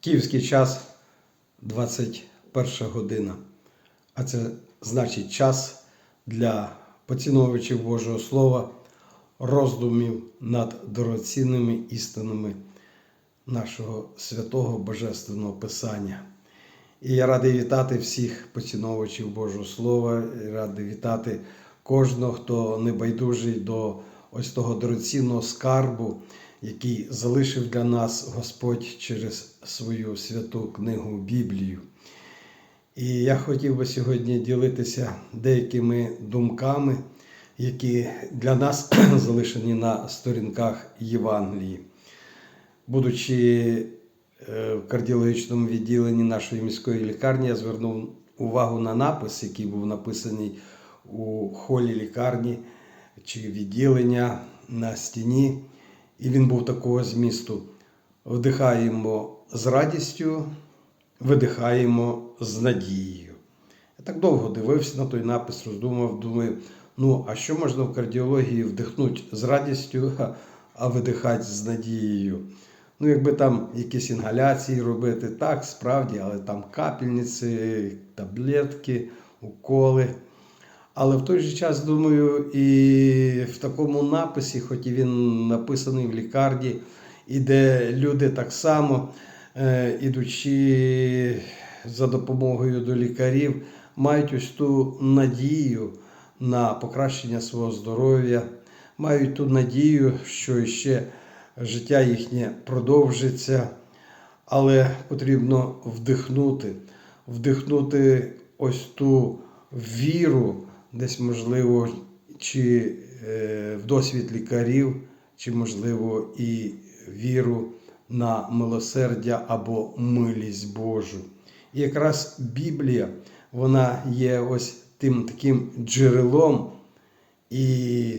Київський час 21 година. А це значить час для поціновувачів Божого Слова, роздумів над дорогоцінними істинами нашого святого Божественного Писання. І я радий вітати всіх поціновувачів Божого Слова, і радий вітати кожного, хто небайдужий до ось того дорогоцінного скарбу, який залишив для нас Господь через свою святу книгу Біблію. І я хотів би сьогодні ділитися деякими думками, які для нас залишені на сторінках Євангелії. Будучи е, в кардіологічному відділенні нашої міської лікарні, я звернув увагу на напис, який був написаний у холі лікарні чи відділення на стіні. І він був такого змісту: вдихаємо з радістю, видихаємо з надією. Я так довго дивився на той напис, роздумав, думаю, ну а що можна в кардіології вдихнути з радістю, а- видихати з надією? Ну, якби там якісь інгаляції робити, так, справді, але там капельниці, таблетки, уколи. Але в той же час думаю, і в такому написі, хоч і він написаний в лікарні, і де люди так само, е, ідучи за допомогою до лікарів, мають ось ту надію на покращення свого здоров'я, мають ту надію, що ще життя їхнє продовжиться, але потрібно вдихнути, вдихнути ось ту віру, десь, можливо, чи е, в досвід лікарів, чи, можливо, і віру на милосердя або милість Божу. І якраз Біблія, вона є ось тим таким джерелом і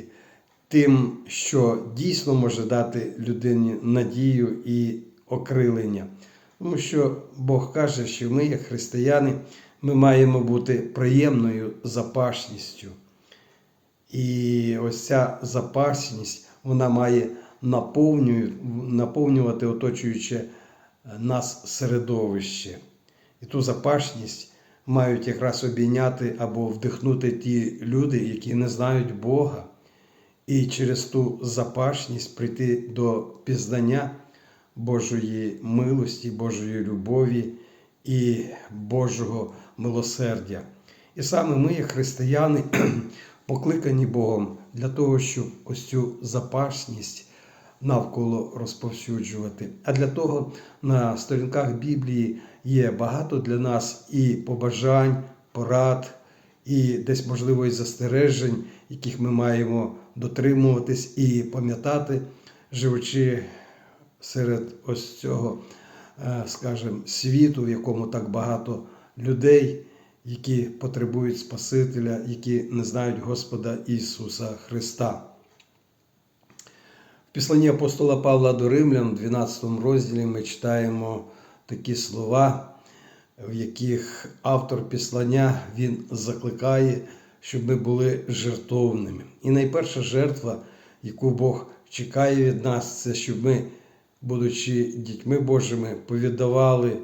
тим, що дійсно може дати людині надію і окрилення. Тому що Бог каже, що ми, як християни, ми маємо бути приємною запашністю. І ось ця запашність, вона має наповнювати оточуюче нас середовище. І ту запашність мають якраз обійняти або вдихнути ті люди, які не знають Бога, і через ту запашність прийти до пізнання Божої милості, Божої любові і Божого милосердя. І саме ми, як християни, покликані Богом для того, щоб ось цю запашність навколо розповсюджувати. А для того на сторінках Біблії є багато для нас і побажань, порад, і десь, можливо, і застережень, яких ми маємо дотримуватись і пам'ятати, живучи серед ось цього, е, скажімо, світу, в якому так багато людей, які потребують Спасителя, які не знають Господа Ісуса Христа. В післанні апостола Павла до Римлян, в 12 розділі, ми читаємо такі слова, в яких автор післання він закликає, щоб ми були жертовними. І найперша жертва, яку Бог чекає від нас, це щоб ми, будучи дітьми Божими, повіддавали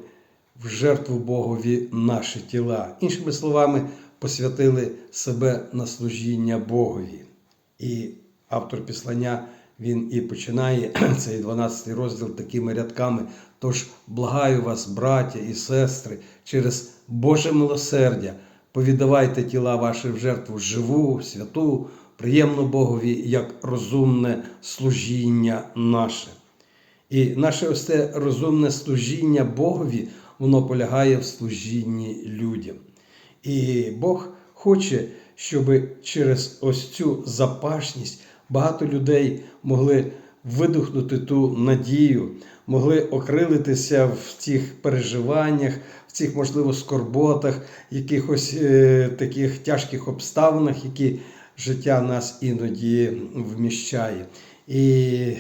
в жертву Богові наші тіла. Іншими словами, посвятили себе на служіння Богові. І автор післання він і починає цей 12 розділ такими рядками. Тож благаю вас, браття і сестри, через Боже милосердя, повідавайте тіла ваші в жертву живу, святу, приємну Богові, як розумне служіння наше. І наше ось це розумне служіння Богові, воно полягає в служінні людям. І Бог хоче, щоб через ось цю запашність багато людей могли видихнути ту надію, могли окрилитися в цих переживаннях, в цих, можливо, скорботах, якихось е, таких тяжких обставинах, які життя нас іноді вміщає. І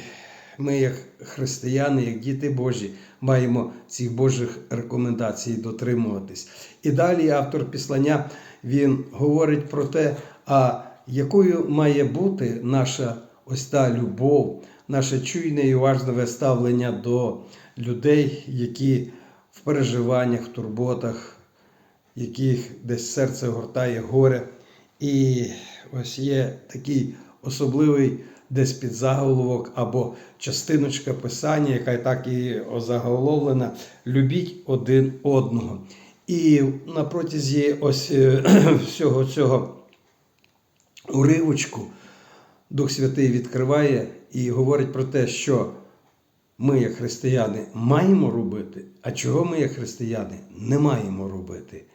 ми, як християни, як діти Божі, маємо цих Божих рекомендацій дотримуватись. І далі автор післання він говорить про те, а якою має бути наша ось та любов, наше чуйне і уважне ставлення до людей, які в переживаннях, в турботах, яких десь серце гортає горе. І ось є такий особливий десь підзаголовок або частиночка писання, яка так і озаголовлена Любіть один одного. І на протязі ось е, всього цього уривочку Дух Святий відкриває і говорить про те, що ми, як християни, маємо робити, а чого ми, як християни, не маємо робити.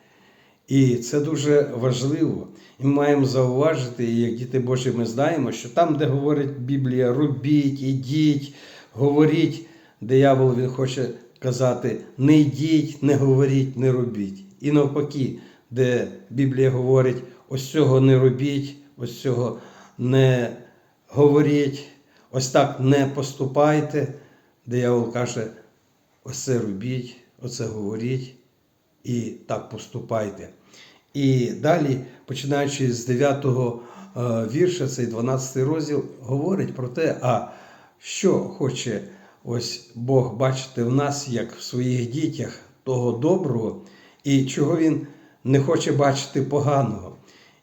І це дуже важливо. І ми маємо зауважити, і як діти Божі, ми знаємо, що там, де говорить Біблія, робіть, ідіть, говоріть, диявол він хоче казати: не йдіть, не говоріть, не робіть. І навпаки, де Біблія говорить, ось цього не робіть, ось цього не говоріть, ось так не поступайте. Диявол каже, ось це робіть, оце говоріть і так поступайте. І далі, починаючи з 9 вірша, цей 12 розділ, говорить про те, а що хоче ось Бог бачити в нас, як в своїх дітях, того доброго, і чого Він не хоче бачити поганого.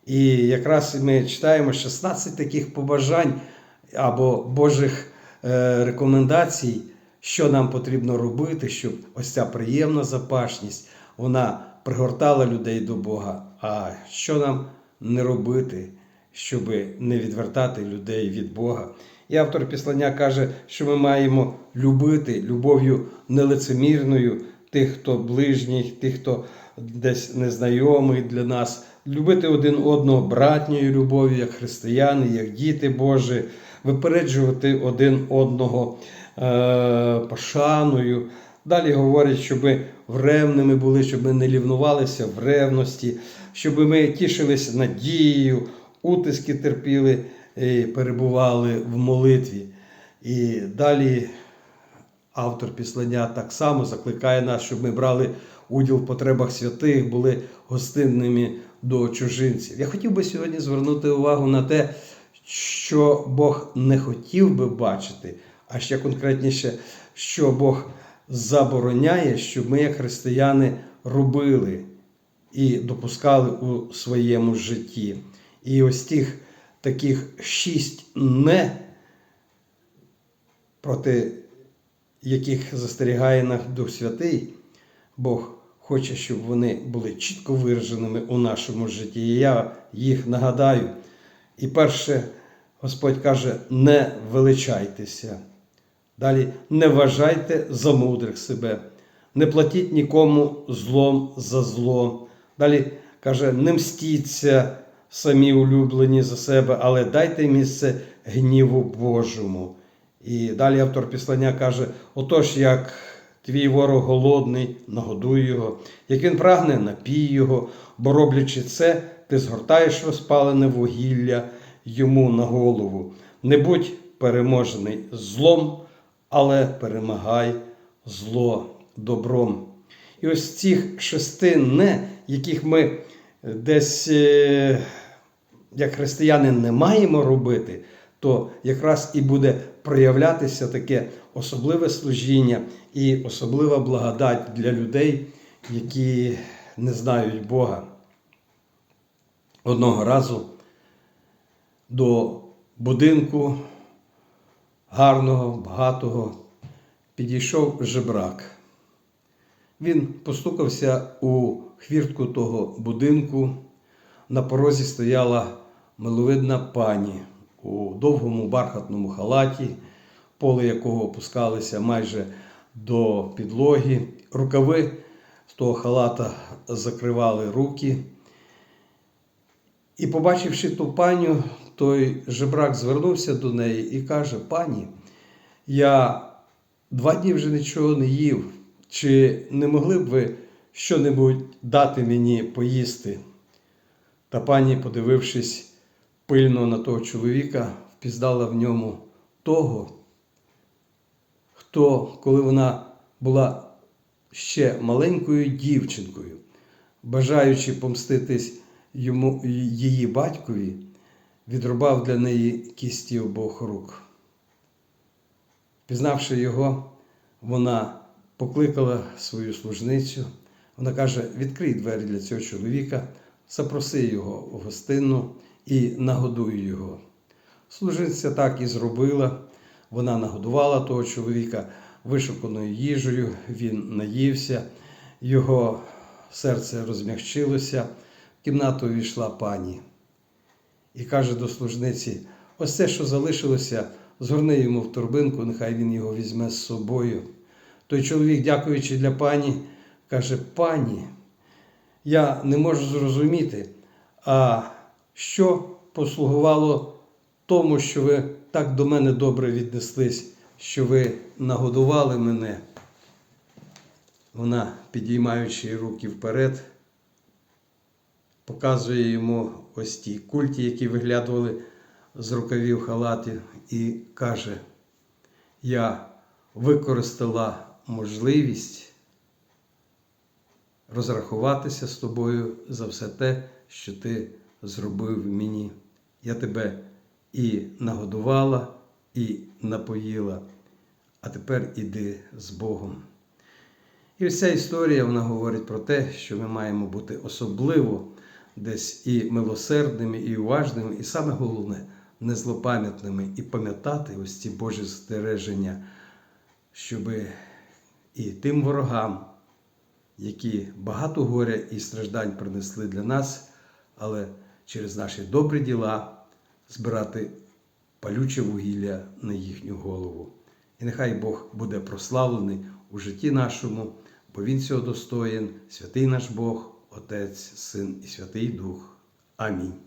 І якраз ми читаємо 16 таких побажань або Божих е, рекомендацій, що нам потрібно робити, щоб ось ця приємна запашність вона пригортала людей до Бога. А що нам не робити, щоб не відвертати людей від Бога? І автор післання каже, що ми маємо любити любов'ю нелицемірною тих, хто ближній, тих, хто десь незнайомий для нас, любити один одного братньою любов'ю, як християни, як діти Божі, випереджувати один одного е, пошаною. Далі говорять, щоб ми вревними були, щоб ми не лівнувалися в ревності, щоб ми тішилися надією, утиски терпіли і перебували в молитві. І далі автор післання так само закликає нас, щоб ми брали уділ в потребах святих, були гостинними до чужинців. Я хотів би сьогодні звернути увагу на те, що Бог не хотів би бачити, а ще конкретніше, що Бог забороняє, щоб ми, як християни, робили і допускали у своєму житті. І ось тих таких шість не, проти яких застерігає наш Дух Святий, Бог хоче, щоб вони були чітко вираженими у нашому житті. І я їх нагадаю. І перше, Господь каже: не величайтеся. Далі не вважайте за мудрих себе, не платіть нікому злом за зло. Далі каже, не мстіться самі улюблені за себе, але дайте місце гніву Божому. І далі автор післання каже: отож, як твій ворог голодний, нагодуй його, як він прагне, напій його, бо роблячи це, ти згортаєш розпалене вугілля йому на голову. Не будь переможений злом але перемагай зло добром. І ось цих шести не, яких ми десь, е, як християни, не маємо робити, то якраз і буде проявлятися таке особливе служіння і особлива благодать для людей, які не знають Бога. Одного разу до будинку гарного, багатого, підійшов жебрак. Він постукався у хвіртку того будинку. На порозі стояла миловидна пані у довгому бархатному халаті, поле якого опускалися майже до підлоги. Рукави з того халата закривали руки. І, побачивши ту паню, той жебрак звернувся до неї і каже: Пані, я два дні вже нічого не їв. Чи не могли б ви що-небудь дати мені поїсти? Та пані, подивившись пильно на того чоловіка, впізнала в ньому того, хто, коли вона була ще маленькою дівчинкою, бажаючи помститись йому, її батькові, відрубав для неї кісті обох рук. Пізнавши його, вона покликала свою служницю. Вона каже: відкрий двері для цього чоловіка, запроси його в гостину і нагодуй його. Служниця так і зробила. Вона нагодувала того чоловіка вишуканою їжею, він наївся, його серце розмягчилося, в кімнату увійшла пані і каже до служниці: ось це, що залишилося, згорни йому в торбинку, нехай він його візьме з собою. Той чоловік, дякуючи для пані, каже: Пані, я не можу зрозуміти, а що послугувало тому, що ви так до мене добре віднеслись, що ви нагодували мене. Вона, підіймаючи руки вперед, показує йому ось ті культі, які виглядували з рукавів халатів, і каже: Я використала можливість розрахуватися з тобою за все те, що ти зробив мені. Я тебе і нагодувала, і напоїла, а тепер іди з Богом. І ця історія вона говорить про те, що ми маємо бути особливо десь і милосердними, і уважними, і саме головне незлопам'ятними, і пам'ятати ось ці Божі застереження, щоб і тим ворогам, які багато горя і страждань принесли для нас, але через наші добрі діла збирати палюче вугілля на їхню голову. І нехай Бог буде прославлений у житті нашому, бо Він цього достоїн, святий наш Бог, Отець, Син і Святий Дух. Амінь.